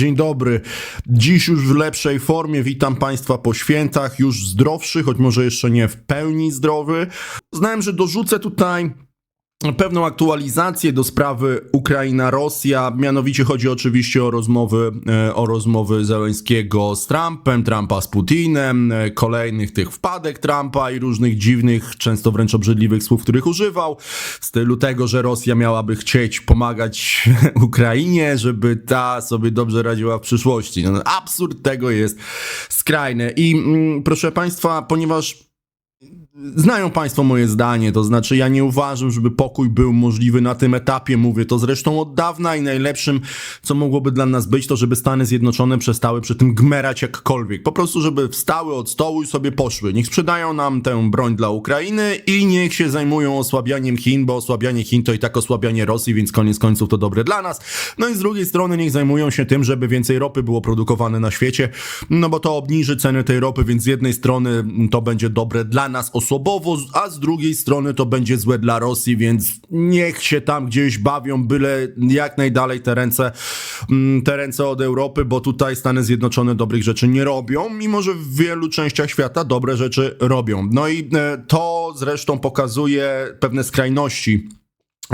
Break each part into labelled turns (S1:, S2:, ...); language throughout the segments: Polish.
S1: dzień dobry. Dziś już w lepszej formie. Witam Państwa po świętach, już zdrowszy, choć może jeszcze nie w pełni zdrowy. Znałem, że dorzucę tutaj pewną aktualizację do sprawy Ukraina-Rosja. Mianowicie chodzi oczywiście o rozmowy, e, o rozmowy Zeleńskiego z Trumpem, Trumpa z Putinem, e, kolejnych tych wpadek Trumpa i różnych dziwnych, często wręcz obrzydliwych słów, których używał. W stylu tego, że Rosja miałaby chcieć pomagać Ukrainie, żeby ta sobie dobrze radziła w przyszłości. No, absurd tego jest skrajny. I mm, proszę Państwa, ponieważ Znają Państwo moje zdanie, to znaczy ja nie uważam, żeby pokój był możliwy na tym etapie, mówię to zresztą od dawna i najlepszym, co mogłoby dla nas być, to żeby Stany Zjednoczone przestały przy tym gmerać jakkolwiek. Po prostu, żeby wstały od stołu i sobie poszły. Niech sprzedają nam tę broń dla Ukrainy i niech się zajmują osłabianiem Chin, bo osłabianie Chin to i tak osłabianie Rosji, więc koniec końców to dobre dla nas. No i z drugiej strony niech zajmują się tym, żeby więcej ropy było produkowane na świecie, no bo to obniży ceny tej ropy, więc z jednej strony to będzie dobre dla nas osobowo, a z drugiej strony to będzie złe dla Rosji, więc niech się tam gdzieś bawią, byle jak najdalej te ręce, mm, te ręce od Europy, bo tutaj Stany Zjednoczone dobrych rzeczy nie robią, mimo że w wielu częściach świata dobre rzeczy robią. No i e, to zresztą pokazuje pewne skrajności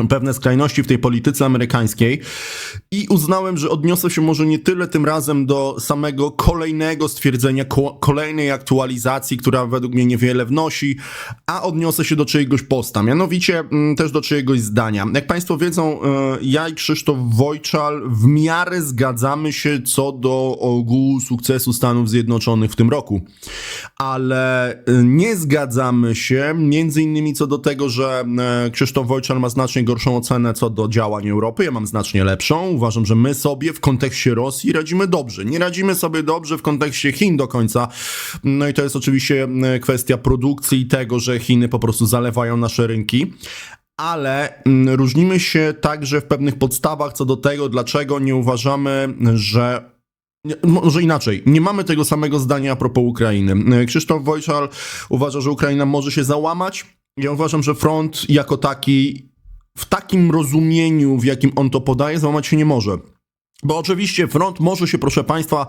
S1: pewne skrajności w tej polityce amerykańskiej i uznałem, że odniosę się może nie tyle tym razem do samego kolejnego stwierdzenia, ko kolejnej aktualizacji, która według mnie niewiele wnosi, a odniosę się do czyjegoś posta, mianowicie mm, też do czyjegoś zdania. Jak Państwo wiedzą, e, ja i Krzysztof Wojczal w miarę zgadzamy się co do ogółu sukcesu Stanów Zjednoczonych w tym roku, ale e, nie zgadzamy się między innymi co do tego, że e, Krzysztof Wojczal ma znacznie gorszą ocenę co do działań Europy, ja mam znacznie lepszą. Uważam, że my sobie w kontekście Rosji radzimy dobrze. Nie radzimy sobie dobrze w kontekście Chin do końca. No i to jest oczywiście e, kwestia produkcji i tego, że Chiny po prostu zalewają nasze rynki ale mm, różnimy się także w pewnych podstawach co do tego, dlaczego nie uważamy, że może inaczej, nie mamy tego samego zdania a propos Ukrainy. E, Krzysztof Wojczal uważa, że Ukraina może się załamać. Ja uważam, że front jako taki w takim rozumieniu, w jakim on to podaje, załamać się nie może. Bo oczywiście front może się, proszę Państwa,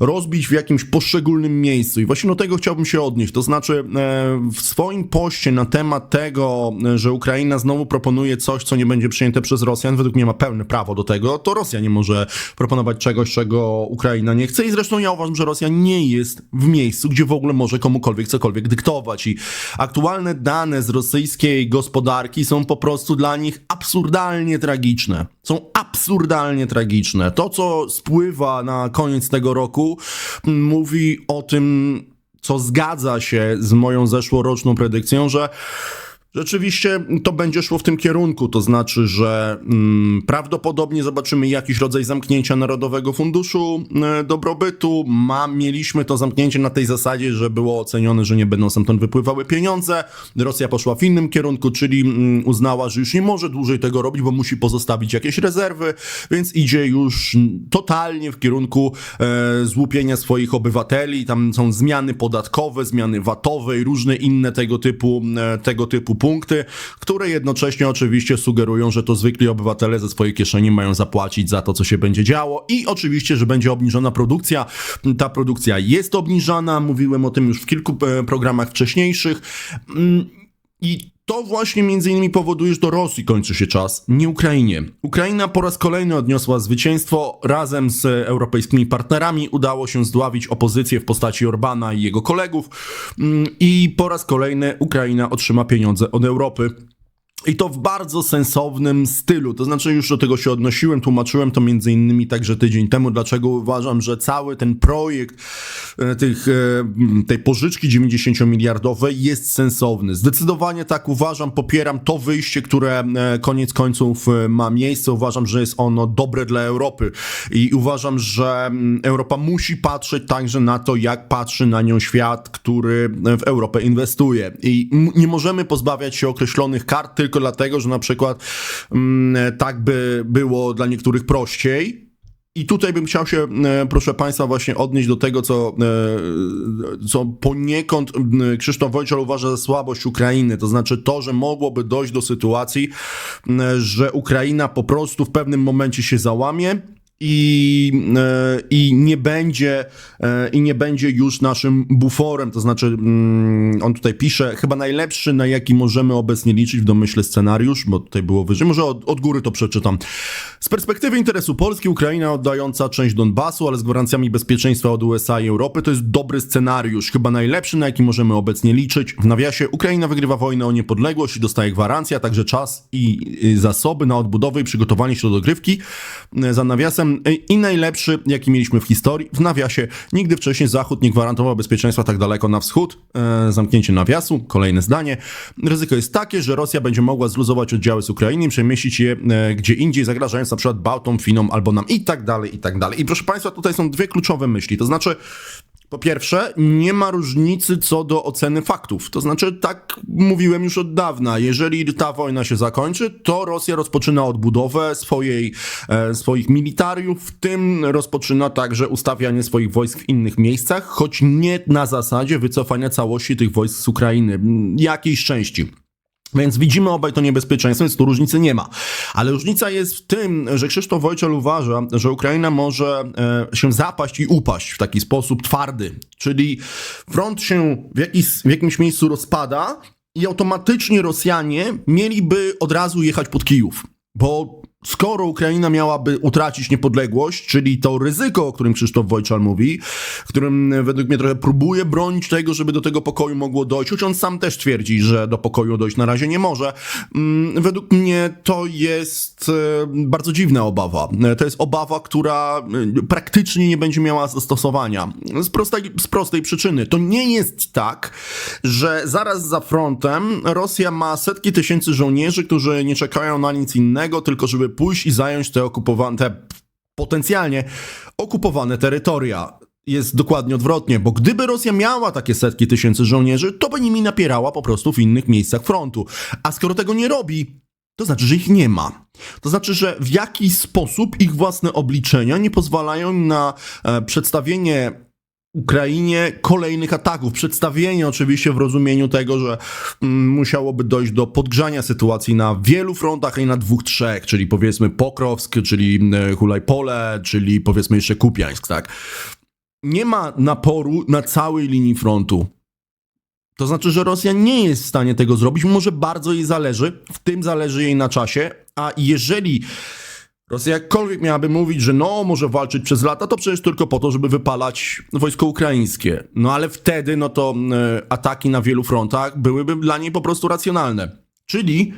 S1: rozbić w jakimś poszczególnym miejscu i właśnie do tego chciałbym się odnieść. To znaczy, e, w swoim poście na temat tego, że Ukraina znowu proponuje coś, co nie będzie przyjęte przez Rosjan, według mnie ma pełne prawo do tego, to Rosja nie może proponować czegoś, czego Ukraina nie chce. I zresztą ja uważam, że Rosja nie jest w miejscu, gdzie w ogóle może komukolwiek cokolwiek dyktować. I aktualne dane z rosyjskiej gospodarki są po prostu dla nich absurdalnie tragiczne. Są absurdalnie tragiczne. To, co spływa na koniec tego roku, mówi o tym, co zgadza się z moją zeszłoroczną predykcją, że Rzeczywiście to będzie szło w tym kierunku, to znaczy, że mm, prawdopodobnie zobaczymy jakiś rodzaj zamknięcia Narodowego Funduszu y, Dobrobytu. Ma, mieliśmy to zamknięcie na tej zasadzie, że było ocenione, że nie będą stamtąd wypływały pieniądze. Rosja poszła w innym kierunku, czyli mm, uznała, że już nie może dłużej tego robić, bo musi pozostawić jakieś rezerwy, więc idzie już totalnie w kierunku e, złupienia swoich obywateli. Tam są zmiany podatkowe, zmiany VAT-owe i różne inne tego typu, e, tego typu punkty, które jednocześnie oczywiście sugerują, że to zwykli obywatele ze swojej kieszeni mają zapłacić za to, co się będzie działo i oczywiście, że będzie obniżona produkcja. Ta produkcja jest obniżana, mówiłem o tym już w kilku e, programach wcześniejszych. Mm, I to właśnie między innymi powoduje, że do Rosji kończy się czas, nie Ukrainie. Ukraina po raz kolejny odniosła zwycięstwo. Razem z europejskimi partnerami udało się zdławić opozycję w postaci Orbana i jego kolegów. Mm, I po raz kolejny Ukraina otrzyma pieniądze od Europy. I to w bardzo sensownym stylu. To znaczy, już do tego się odnosiłem, tłumaczyłem to między innymi także tydzień temu, dlaczego uważam, że cały ten projekt e, tych, e, tej pożyczki 90-miliardowej jest sensowny. Zdecydowanie tak uważam, popieram to wyjście, które e, koniec końców ma miejsce. Uważam, że jest ono dobre dla Europy i uważam, że Europa musi patrzeć także na to, jak patrzy na nią świat, który w Europę inwestuje. I nie możemy pozbawiać się określonych kart, tylko dlatego, że na przykład mm, tak by było dla niektórych prościej, i tutaj bym chciał się, e, proszę Państwa, właśnie odnieść do tego, co, e, co poniekąd Krzysztof Wojciech uważa za słabość Ukrainy. To znaczy to, że mogłoby dojść do sytuacji, że Ukraina po prostu w pewnym momencie się załamie i, e, i nie będzie e, i nie będzie już naszym buforem, to znaczy mm, on tutaj pisze, chyba najlepszy na jaki możemy obecnie liczyć w domyśle scenariusz, bo tutaj było wyżej, może od, od góry to przeczytam. Z perspektywy interesu Polski, Ukraina oddająca część Donbasu, ale z gwarancjami bezpieczeństwa od USA i Europy, to jest dobry scenariusz, chyba najlepszy na jaki możemy obecnie liczyć. W nawiasie Ukraina wygrywa wojnę o niepodległość i dostaje gwarancję, a także czas i zasoby na odbudowę i przygotowanie się do dogrywki. Y, Za nawiasem y, i najlepszy, jaki mieliśmy w historii. W nawiasie nigdy wcześniej Zachód nie gwarantował bezpieczeństwa tak daleko na wschód. E, Zamknięcie nawiasu, kolejne zdanie. Ryzyko jest takie, że Rosja będzie mogła zluzować oddziały z Ukrainy przemieścić je e, gdzie indziej, zagrażając na przykład Bałtom, Finom albo nam i tak dalej, i tak dalej. I proszę Państwa, tutaj są dwie kluczowe myśli. To znaczy, po pierwsze, nie ma różnicy co do oceny faktów. To znaczy, tak mówiłem już od dawna, jeżeli ta wojna się zakończy, to Rosja rozpoczyna odbudowę swojej, e, swoich militariów, w tym rozpoczyna także ustawianie swoich wojsk w innych miejscach, choć nie na zasadzie wycofania całości tych wojsk z Ukrainy, jakiejś części. Więc widzimy obaj to niebezpieczeństwo, więc tu różnicy nie ma. Ale różnica jest w tym, że Krzysztof Wojciel uważa, że Ukraina może e, się zapaść i upaść w taki sposób twardy. Czyli front się w, jakiś, w jakimś miejscu rozpada i automatycznie Rosjanie mieliby od razu jechać pod Kijów. Bo skoro Ukraina miałaby utracić niepodległość, czyli to ryzyko, o którym Krzysztof Wojczal mówi, którym według mnie trochę próbuje bronić tego, żeby do tego pokoju mogło dojść, choć on sam też twierdzi, że do pokoju dojść na razie nie może. Mm, Według mnie to jest e, bardzo dziwna obawa. E, To jest obawa, która e, praktycznie nie będzie miała zastosowania. Z prostej, z prostej przyczyny. To nie jest tak, że zaraz za frontem Rosja ma setki tysięcy żołnierzy, którzy nie czekają na nic innego, tylko żeby pójść i zająć te okupowane, te potencjalnie okupowane terytoria. Jest dokładnie odwrotnie, bo gdyby Rosja miała takie setki tysięcy żołnierzy, to by nimi napierała po prostu w innych miejscach frontu. A skoro tego nie robi, to znaczy, że ich nie ma. To znaczy, że w jakiś sposób ich własne obliczenia nie pozwalają na e, przedstawienie Ukrainie kolejnych ataków. Przedstawienie oczywiście w rozumieniu tego, że mm, musiałoby dojść do podgrzania sytuacji na wielu frontach, nie na dwóch, trzech, czyli powiedzmy Pokrowsk, czyli e, Hulajpole, czyli powiedzmy jeszcze Kupiańsk, tak. Nie ma naporu na całej linii frontu. To znaczy, że Rosja nie jest w stanie tego zrobić, może bardzo jej zależy, w tym zależy jej na czasie, a jeżeli Rosja jakkolwiek miałaby mówić, że no, może walczyć przez lata, to przecież tylko po to, żeby wypalać wojsko ukraińskie. No ale wtedy, no to e, ataki na wielu frontach byłyby dla niej po prostu racjonalne. Czyli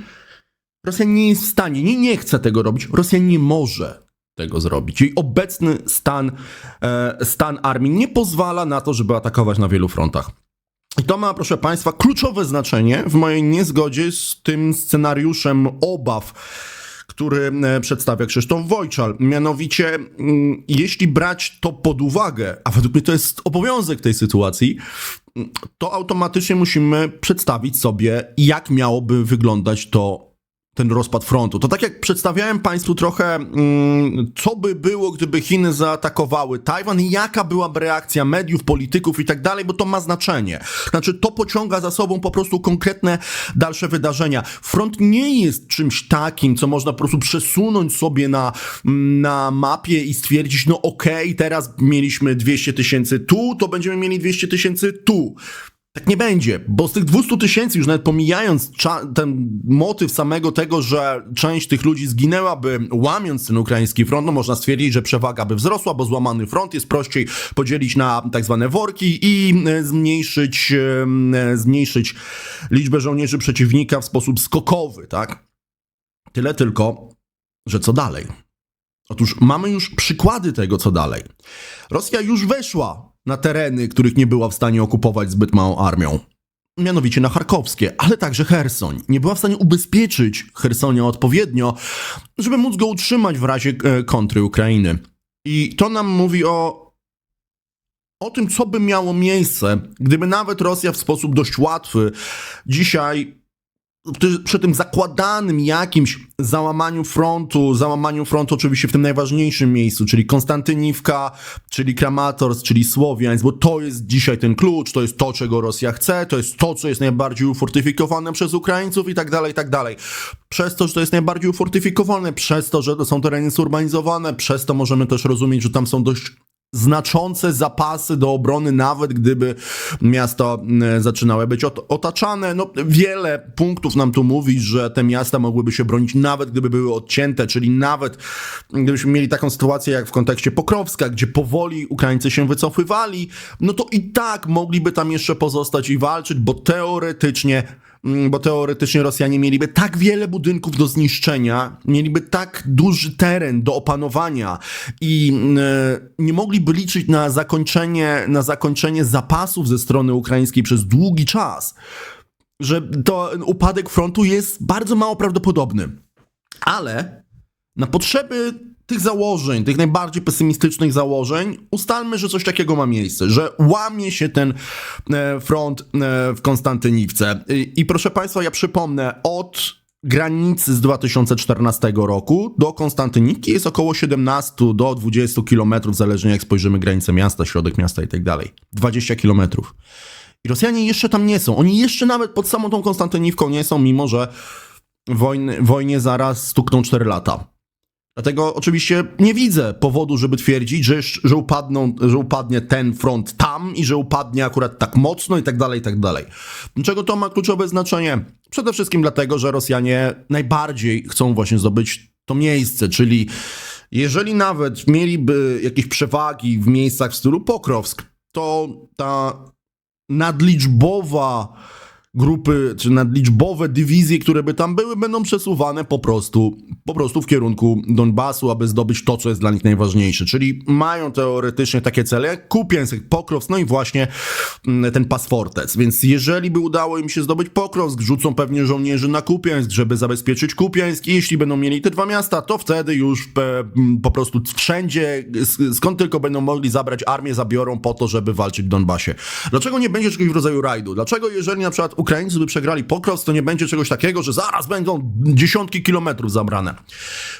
S1: Rosja nie jest w stanie, nie, nie chce tego robić, Rosja nie może tego zrobić. Jej obecny stan, e, stan armii nie pozwala na to, żeby atakować na wielu frontach. I to ma, proszę Państwa, kluczowe znaczenie w mojej niezgodzie z tym scenariuszem obaw, który e, przedstawia Krzysztof Wojczal. Mianowicie, mm, jeśli brać to pod uwagę, a według mnie to jest obowiązek tej sytuacji, mm, to automatycznie musimy przedstawić sobie, jak miałoby wyglądać to ten rozpad frontu. To tak jak przedstawiałem Państwu trochę, mm, co by było, gdyby Chiny zaatakowały Tajwan jaka byłaby reakcja mediów, polityków i tak dalej, bo to ma znaczenie. Znaczy, to pociąga za sobą po prostu konkretne dalsze wydarzenia. Front nie jest czymś takim, co można po prostu przesunąć sobie na, na mapie i stwierdzić, no okej, teraz mieliśmy 200 tysięcy tu, to będziemy mieli 200 tysięcy tu. Tak nie będzie, bo z tych 200 tysięcy, już nawet pomijając ten motyw samego tego, że część tych ludzi zginęłaby łamiąc ten ukraiński front, no można stwierdzić, że przewaga by wzrosła, bo złamany front jest prościej podzielić na tak zwane worki i e, zmniejszyć, e, zmniejszyć liczbę żołnierzy przeciwnika w sposób skokowy, tak? Tyle tylko, że co dalej? Otóż mamy już przykłady tego, co dalej. Rosja już weszła na tereny, których nie była w stanie okupować zbyt małą armią. Mianowicie na Charkowskie, ale także Hersoń. Nie była w stanie ubezpieczyć Hersonia odpowiednio, żeby móc go utrzymać w razie e, kontry Ukrainy. I to nam mówi o, o tym, co by miało miejsce, gdyby nawet Rosja w sposób dość łatwy dzisiaj przy- tym zakładanym jakimś załamaniu frontu, załamaniu frontu oczywiście w tym najważniejszym miejscu, czyli Konstantyniwka, czyli Kramatorsk, czyli Słowiańsk, bo to jest dzisiaj ten klucz, to jest to, czego Rosja chce, to jest to, co jest najbardziej ufortyfikowane przez Ukraińców i tak dalej, i tak dalej. Przez to, że to jest najbardziej ufortyfikowane, przez to, że to są tereny zurbanizowane, przez to możemy też rozumieć, że tam są dość znaczące zapasy do obrony, nawet gdyby miasta mm, zaczynały być ot- otaczane. No, wiele punktów nam tu mówi, że te miasta mogłyby się bronić, nawet gdyby były odcięte, czyli nawet gdybyśmy mieli taką sytuację jak w kontekście Pokrowska, gdzie powoli Ukraińcy się wycofywali, no to i tak mogliby tam jeszcze pozostać i walczyć, bo teoretycznie Mm, bo teoretycznie Rosjanie mieliby tak wiele budynków do zniszczenia, mieliby tak duży teren do opanowania i e, nie mogliby liczyć na zakończenie, na zakończenie zapasów ze strony ukraińskiej przez długi czas, że to upadek frontu jest bardzo mało prawdopodobny. Ale na potrzeby tych założeń, tych najbardziej pesymistycznych założeń, ustalmy, że coś takiego ma miejsce, że łamie się ten e, front e, w Konstantyniwce. I, proszę Państwa, ja przypomnę, od granicy z 2014 roku do Konstantyniwki jest około 17 do 20 kilometrów, zależnie jak spojrzymy granicę miasta, środek miasta i tak dalej. 20 kilometrów. I Rosjanie jeszcze tam nie są. Oni jeszcze nawet pod samą tą Konstantyniwką nie są, mimo że wojny, wojnie zaraz stukną 4 lata. Dlatego oczywiście nie widzę powodu, żeby twierdzić, że, że, upadną, że upadnie ten front tam i że upadnie akurat tak mocno i tak dalej, i tak dalej. Dlaczego to ma kluczowe znaczenie? Przede wszystkim dlatego, że Rosjanie najbardziej chcą właśnie zdobyć to miejsce, czyli jeżeli nawet mieliby jakieś przewagi w miejscach w stylu Pokrowsk, to ta nadliczbowa grupy, czy nadliczbowe dywizje, które by tam były, będą przesuwane po prostu, po prostu w kierunku Donbasu, aby zdobyć to, co jest dla nich najważniejsze. Czyli mają teoretycznie takie cele jak Kupięsk, jak Pokrowsk, no i właśnie mm, ten pas Fortec. Więc jeżeli by udało im się zdobyć Pokrowsk, rzucą pewnie żołnierzy na Kupięsk, żeby zabezpieczyć Kupięsk i jeśli będą mieli te dwa miasta, to wtedy już pe, m, po prostu wszędzie, sk- skąd tylko będą mogli zabrać armię, zabiorą po to, żeby walczyć w Donbasie. Dlaczego nie będzie czegoś w rodzaju rajdu? Dlaczego jeżeli na przykład Ukraińcy by przegrali Pokrowsk, to nie będzie czegoś takiego, że zaraz będą dziesiątki kilometrów zabrane?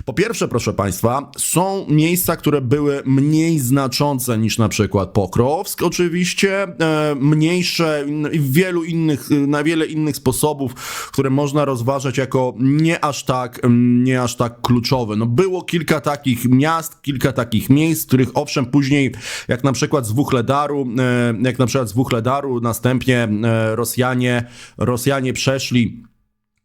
S1: Po pierwsze, proszę Państwa, są miejsca, które były mniej znaczące niż na przykład Pokrowsk, oczywiście, e, mniejsze i wielu innych, y, na wiele innych sposobów, które można rozważać jako nie aż tak, nie aż tak kluczowe. No było kilka takich miast, kilka takich miejsc, których owszem później, jak na przykład z Wuchledaru, e, jak na przykład z Wuchledaru, następnie e, Rosjanie, Rosjanie przeszli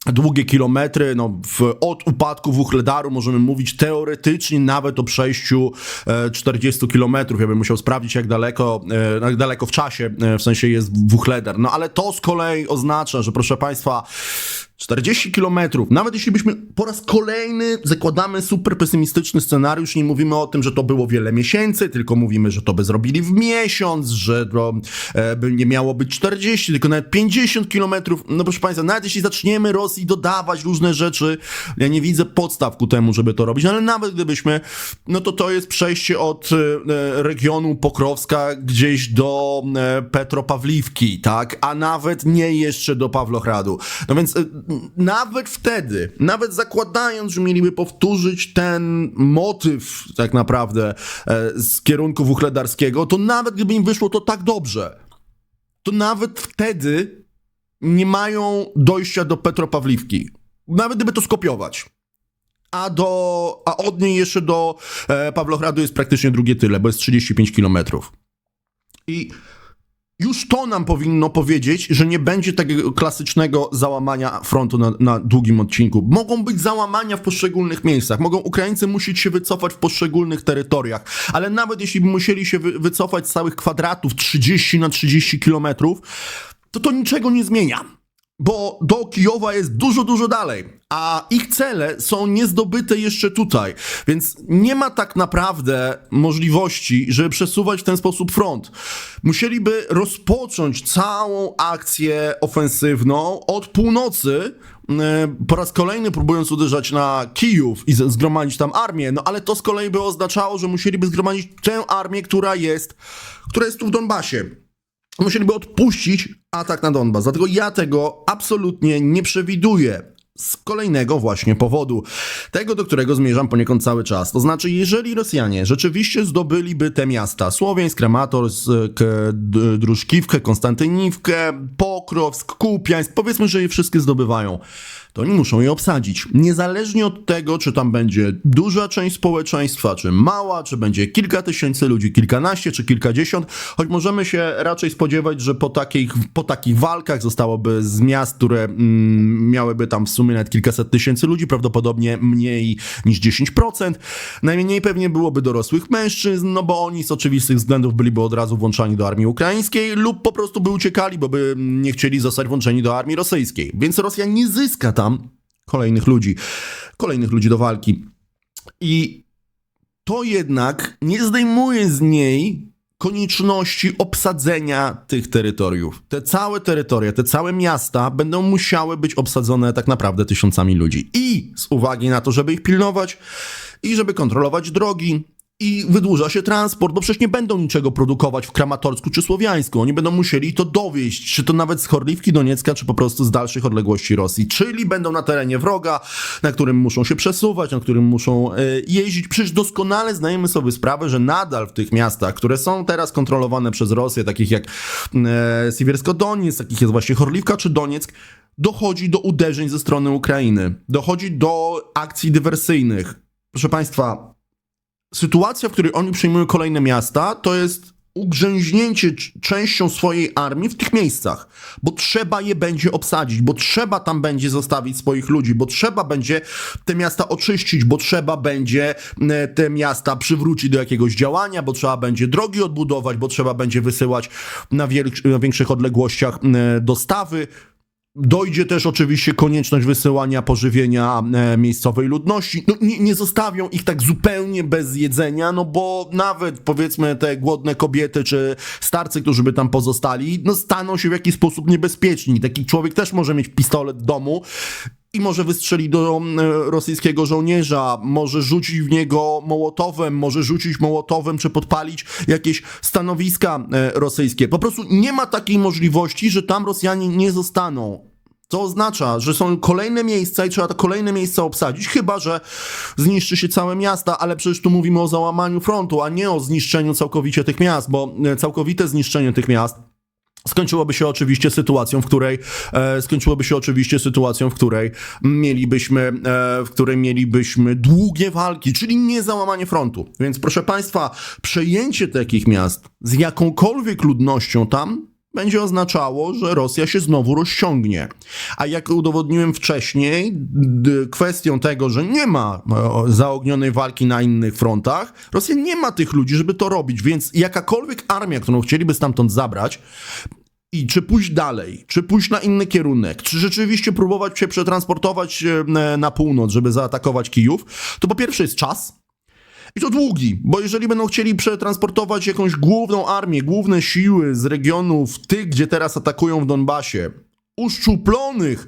S1: długie kilometry, no w, od upadku Wuchledaru możemy mówić teoretycznie nawet o przejściu e, 40 kilometrów. Ja bym musiał sprawdzić jak daleko, e, jak daleko w czasie, e, w sensie jest Wuchledar. No ale to z kolei oznacza, że proszę Państwa, 40 kilometrów, nawet jeśli byśmy po raz kolejny zakładamy super pesymistyczny scenariusz, nie mówimy o tym, że to było wiele miesięcy, tylko mówimy, że to by zrobili w miesiąc, że to e, by nie miało być 40, tylko nawet 50 kilometrów. No proszę Państwa, nawet jeśli zaczniemy Rosji dodawać różne rzeczy, ja nie widzę podstaw ku temu, żeby to robić, ale nawet gdybyśmy, no to to jest przejście od e, regionu Pokrowska gdzieś do e, Petropawliwki, tak? A nawet nie jeszcze do Pawlochradu. No więc nawet wtedy, nawet zakładając, że mieliby powtórzyć ten motyw tak naprawdę e, z kierunku Wuchledarskiego, to nawet gdyby im wyszło to tak dobrze, to nawet wtedy nie mają dojścia do Petropawliwki. Nawet gdyby to skopiować. A, do, a od niej jeszcze do e, Pawlochradu jest praktycznie drugie tyle, bo jest 35 kilometrów. I już to nam powinno powiedzieć, że nie będzie takiego klasycznego załamania frontu na, na długim odcinku. Mogą być załamania w poszczególnych miejscach, mogą Ukraińcy musieć się wycofać w poszczególnych terytoriach, ale nawet jeśli by musieli się wy, wycofać z całych kwadratów 30 na 30 kilometrów, to to niczego nie zmienia. Bo do Kijowa jest dużo, dużo dalej, a ich cele są niezdobyte jeszcze tutaj, więc nie ma tak naprawdę możliwości, żeby przesuwać w ten sposób front. Musieliby rozpocząć całą akcję ofensywną od północy, e, po raz kolejny próbując uderzać na Kijów i zgromadzić tam armię, no ale to z kolei by oznaczało, że musieliby zgromadzić tę armię, która jest, która jest tu w Donbasie. Musieliby odpuścić atak na Donbas. Dlatego ja tego absolutnie nie przewiduję. Z kolejnego właśnie powodu, tego do którego zmierzam poniekąd cały czas. To znaczy, jeżeli Rosjanie rzeczywiście zdobyliby te miasta, Słowiańsk, Krematorsk, D- Druszkiwkę, Konstantyniwkę, Pokrowsk, Kupiańsk, powiedzmy, że je wszystkie zdobywają, to oni muszą je obsadzić. Niezależnie od tego, czy tam będzie duża część społeczeństwa, czy mała, czy będzie kilka tysięcy ludzi, kilkanaście, czy kilkadziesiąt, choć możemy się raczej spodziewać, że po takich, po takich walkach zostałoby z miast, które mm, miałyby tam w sumie nawet kilkaset tysięcy ludzi, prawdopodobnie mniej niż 10%. Najmniej pewnie byłoby dorosłych mężczyzn, no bo oni z oczywistych względów byliby od razu włączani do armii ukraińskiej lub po prostu by uciekali, bo by nie chcieli zostać włączeni do armii rosyjskiej. Więc Rosja nie zyska tam kolejnych ludzi, kolejnych ludzi do walki. I to jednak nie zdejmuje z niej konieczności obsadzenia tych terytoriów. Te całe terytoria, te całe miasta będą musiały być obsadzone tak naprawdę tysiącami ludzi. I z uwagi na to, żeby ich pilnować i żeby kontrolować drogi, i wydłuża się transport, bo przecież nie będą niczego produkować w Kramatorsku czy Słowiańsku. Oni będą musieli to dowieść, czy to nawet z Chorliwki Doniecka, czy po prostu z dalszych odległości Rosji. Czyli będą na terenie wroga, na którym muszą się przesuwać, na którym muszą e, jeździć. Przecież doskonale zdajemy sobie sprawę, że nadal w tych miastach, które są teraz kontrolowane przez Rosję, takich jak e, Siewiersko-Doniec, takich jest właśnie Chorliwka czy Donieck, dochodzi do uderzeń ze strony Ukrainy. Dochodzi do akcji dywersyjnych. Proszę Państwa, sytuacja, w której oni przyjmują kolejne miasta, to jest ugrzęźnięcie częścią swojej armii w tych miejscach, bo trzeba je będzie obsadzić, bo trzeba tam będzie zostawić swoich ludzi, bo trzeba będzie te miasta oczyścić, bo trzeba będzie te miasta przywrócić do jakiegoś działania, bo trzeba będzie drogi odbudować, bo trzeba będzie wysyłać na, na większych odległościach dostawy. Dojdzie też oczywiście konieczność wysyłania pożywienia e, miejscowej ludności. No, nie, nie zostawią ich tak zupełnie bez jedzenia, no bo nawet powiedzmy te głodne kobiety czy starcy, którzy by tam pozostali, no staną się w jakiś sposób niebezpieczni. Taki człowiek też może mieć pistolet w domu i może wystrzelić do e, rosyjskiego żołnierza, może rzucić w niego mołotowem, może rzucić mołotowem, czy podpalić jakieś stanowiska e, rosyjskie. Po prostu nie ma takiej możliwości, że tam Rosjanie nie zostaną. To oznacza, że są kolejne miejsca i trzeba te kolejne miejsca obsadzić, chyba że zniszczy się całe miasta, ale przecież tu mówimy o załamaniu frontu, a nie o zniszczeniu całkowicie tych miast, bo e, całkowite zniszczenie tych miast Skończyłoby się oczywiście sytuacją, w której e, skończyłoby się oczywiście sytuacją, w której mielibyśmy, e, w której mielibyśmy długie walki, czyli nie załamanie frontu. Więc proszę państwa, przejęcie takich miast z jakąkolwiek ludnością tam będzie oznaczało, że Rosja się znowu rozciągnie. A jak udowodniłem wcześniej, kwestią tego, że nie ma e, zaognionej walki na innych frontach, Rosja nie ma tych ludzi, żeby to robić, więc jakakolwiek armia, którą chcieliby stamtąd zabrać, i czy pójść dalej, czy pójść na inny kierunek, czy rzeczywiście próbować się przetransportować e, na północ, żeby zaatakować Kijów, to po pierwsze jest czas, i to długi, bo jeżeli będą chcieli przetransportować jakąś główną armię, główne siły z regionów, tych, gdzie teraz atakują w Donbasie, uszczuplonych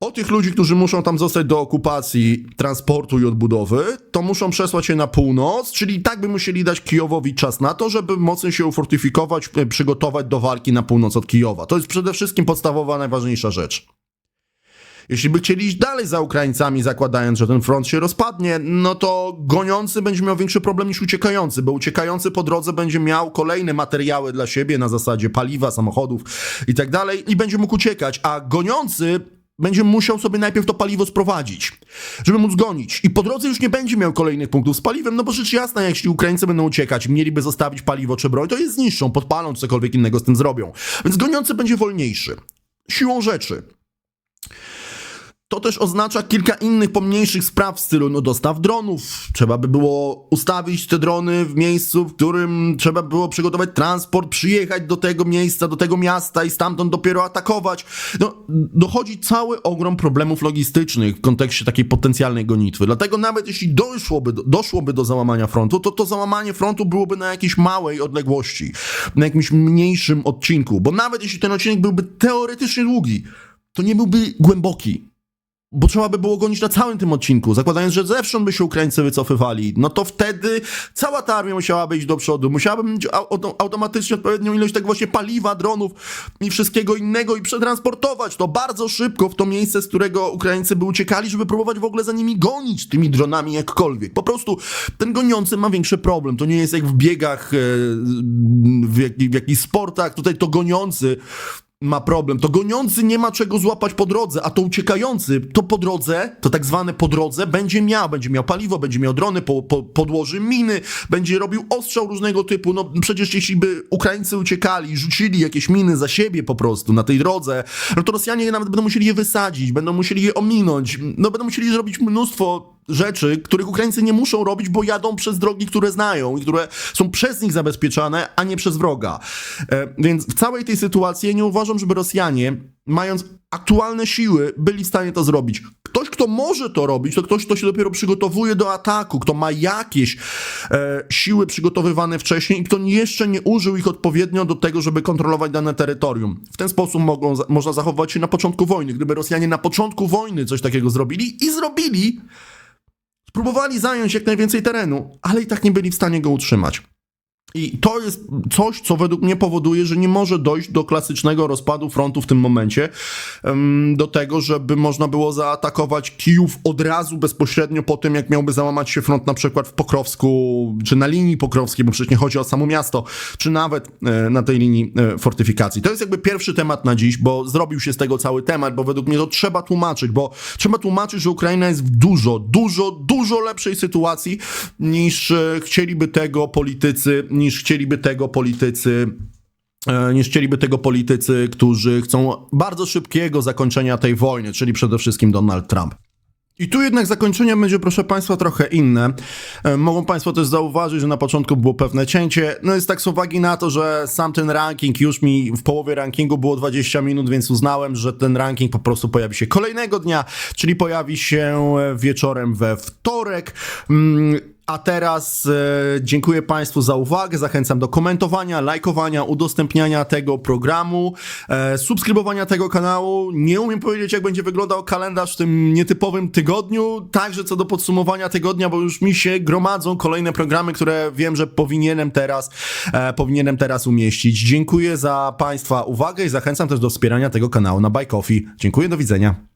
S1: o tych ludzi, którzy muszą tam zostać do okupacji, transportu i odbudowy, to muszą przesłać się na północ, czyli tak by musieli dać Kijowowi czas na to, żeby mocno się ufortyfikować, e, przygotować do walki na północ od Kijowa. To jest przede wszystkim podstawowa, najważniejsza rzecz. Jeśli by chcieli iść dalej za Ukraińcami, zakładając, że ten front się rozpadnie, no to goniący będzie miał większy problem niż uciekający, bo uciekający po drodze będzie miał kolejne materiały dla siebie na zasadzie paliwa, samochodów i tak dalej i będzie mógł uciekać, a goniący będzie musiał sobie najpierw to paliwo sprowadzić, żeby móc gonić. I po drodze już nie będzie miał kolejnych punktów z paliwem, no bo rzecz jasna, jeśli Ukraińcy będą uciekać, mieliby zostawić paliwo czy broń, to je zniszczą, podpalą, czy cokolwiek innego z tym zrobią. Więc goniący będzie wolniejszy. Siłą rzeczy. To też oznacza kilka innych pomniejszych spraw w stylu no, dostaw dronów. Trzeba by było ustawić te drony w miejscu, w którym trzeba by było przygotować transport, przyjechać do tego miejsca, do tego miasta i stamtąd dopiero atakować. No, dochodzi cały ogrom problemów logistycznych w kontekście takiej potencjalnej gonitwy. Dlatego nawet jeśli doszłoby do, doszłoby do załamania frontu, to to załamanie frontu byłoby na jakiejś małej odległości, na jakimś mniejszym odcinku. Bo nawet jeśli ten odcinek byłby teoretycznie długi, to nie byłby głęboki. Bo trzeba by było gonić na całym tym odcinku, zakładając, że zewsząd by się Ukraińcy wycofywali, no to wtedy cała ta armia musiałaby iść do przodu, musiałaby mieć au- automatycznie odpowiednią ilość tak właśnie paliwa, dronów i wszystkiego innego i przetransportować to bardzo szybko w to miejsce, z którego Ukraińcy by uciekali, żeby próbować w ogóle za nimi gonić tymi dronami jakkolwiek. Po prostu ten goniący ma większy problem. To nie jest jak w biegach, e, w, jak, w jakichś sportach, tutaj to goniący ma problem. To goniący nie ma czego złapać po drodze, a to uciekający to po drodze, to tak zwane po drodze, będzie miał, będzie miał paliwo, będzie miał drony, po, po, podłoży miny, będzie robił ostrzał różnego typu. No przecież jeśli by Ukraińcy uciekali, rzucili jakieś miny za siebie po prostu na tej drodze, no to Rosjanie nawet będą musieli je wysadzić, będą musieli je ominąć, no będą musieli zrobić mnóstwo rzeczy, których Ukraińcy nie muszą robić, bo jadą przez drogi, które znają i które są przez nich zabezpieczane, a nie przez wroga. E, więc w całej tej sytuacji ja nie uważam, żeby Rosjanie, mając aktualne siły, byli w stanie to zrobić. Ktoś, kto może to robić, to ktoś, kto się dopiero przygotowuje do ataku, kto ma jakieś e, siły przygotowywane wcześniej i kto jeszcze nie użył ich odpowiednio do tego, żeby kontrolować dane terytorium. W ten sposób mogą, można zachowywać się na początku wojny. Gdyby Rosjanie na początku wojny coś takiego zrobili i zrobili, Spróbowali zająć jak najwięcej terenu, ale i tak nie byli w stanie go utrzymać. I to jest coś, co według mnie powoduje, że nie może dojść do klasycznego rozpadu frontu w tym momencie, do tego, żeby można było zaatakować Kijów od razu bezpośrednio po tym, jak miałby załamać się front na przykład w Pokrowsku, czy na linii pokrowskiej, bo przecież nie chodzi o samo miasto, czy nawet e, na tej linii e, fortyfikacji. To jest jakby pierwszy temat na dziś, bo zrobił się z tego cały temat, bo według mnie to trzeba tłumaczyć, bo trzeba tłumaczyć, że Ukraina jest w dużo, dużo, dużo lepszej sytuacji niż e, chcieliby tego politycy, niż chcieliby tego politycy e, niż chcieliby tego politycy, którzy chcą bardzo szybkiego zakończenia tej wojny, czyli przede wszystkim Donald Trump. I tu jednak zakończenie będzie, proszę Państwa, trochę inne. E, Mogą Państwo też zauważyć, że na początku było pewne cięcie. No jest tak z uwagi na to, że sam ten ranking już mi w połowie rankingu było 20 minut, więc uznałem, że ten ranking po prostu pojawi się kolejnego dnia, czyli pojawi się e, wieczorem we wtorek. A teraz e, dziękuję Państwu za uwagę. Zachęcam do komentowania, lajkowania, udostępniania tego programu, e, subskrybowania tego kanału. Nie umiem powiedzieć, jak będzie wyglądał kalendarz w tym nietypowym tygodniu. Także co do podsumowania tygodnia, bo już mi się gromadzą kolejne programy, które wiem, że powinienem teraz, e, powinienem teraz umieścić. Dziękuję za Państwa uwagę i zachęcam też do wspierania tego kanału na Buy Coffee. Dziękuję, do widzenia.